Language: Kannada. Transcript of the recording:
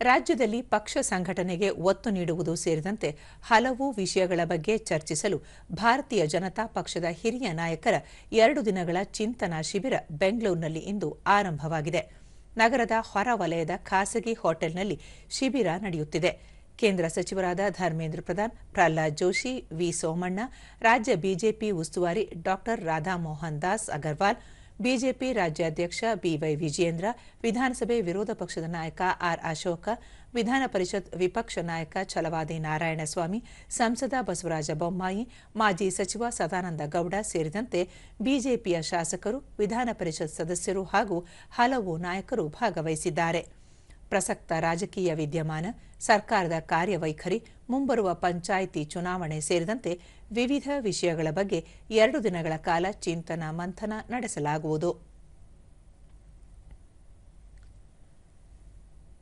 ರಾಜ್ಯದಲ್ಲಿ ಪಕ್ಷ ಸಂಘಟನೆಗೆ ಒತ್ತು ನೀಡುವುದು ಸೇರಿದಂತೆ ಹಲವು ವಿಷಯಗಳ ಬಗ್ಗೆ ಚರ್ಚಿಸಲು ಭಾರತೀಯ ಜನತಾ ಪಕ್ಷದ ಹಿರಿಯ ನಾಯಕರ ಎರಡು ದಿನಗಳ ಚಿಂತನಾ ಶಿಬಿರ ಬೆಂಗಳೂರಿನಲ್ಲಿ ಇಂದು ಆರಂಭವಾಗಿದೆ. ನಗರದ ಹೊರವಲಯದ ಖಾಸಗಿ ಹೋಟೆಲ್ನಲ್ಲಿ ಶಿಬಿರ ನಡೆಯುತ್ತಿದೆ. ಕೇಂದ್ರ ಸಚಿವರಾದ ಧರ್ಮೇಂದ್ರ ಪ್ರಧಾನ್, ಪ್ರಹ್ಲಾದ್ ಜೋಶಿ, ವಿ ಸೋಮಣ್ಣ, ರಾಜ್ಯ ಬಿಜೆಪಿ ಉಸ್ತುವಾರಿ ಡಾ ರಾಧಾಮೋಹನ್ ದಾಸ್ ಅಗರ್ವಾಲ್ ಬಿಜೆಪಿ ರಾಜ್ಯಾಧ್ಯಕ್ಷ ಬಿವೈ ವಿಜಯೇಂದ್ರ, ವಿಧಾನಸಭೆ ವಿರೋಧ ಪಕ್ಷದ ನಾಯಕ ಆರ್ ಅಶೋಕ, ವಿಧಾನ ಪರಿಷತ್ ವಿಪಕ್ಷ ನಾಯಕ ಛಲವಾದಿ ನಾರಾಯಣಸ್ವಾಮಿ, ಸಂಸದ ಬಸವರಾಜ ಬೊಮ್ಮಾಯಿ, ಮಾಜಿ ಸಚಿವ ಸದಾನಂದ ಗೌಡ ಸೇರಿದಂತೆ ಬಿಜೆಪಿಯ ಶಾಸಕರು, ವಿಧಾನ ಪರಿಷತ್ ಸದಸ್ಯರು ಹಾಗೂ ಹಲವು ನಾಯಕರು ಭಾಗವಹಿಸಿದ್ದಾರೆ. ಪ್ರಸಕ್ತ ರಾಜಕೀಯ ವಿದ್ಯಮಾನ, ಸರ್ಕಾರದ ಕಾರ್ಯವೈಖರಿ, ಮುಂಬರುವ ಪಂಚಾಯಿತಿ ಚುನಾವಣೆ ಸೇರಿದಂತೆ ವಿವಿಧ ವಿಷಯಗಳ ಬಗ್ಗೆ ಎರಡು ದಿನಗಳ ಕಾಲ ಚಿಂತನ ಮಂಥನ ನಡೆಸಲಾಗುವುದು.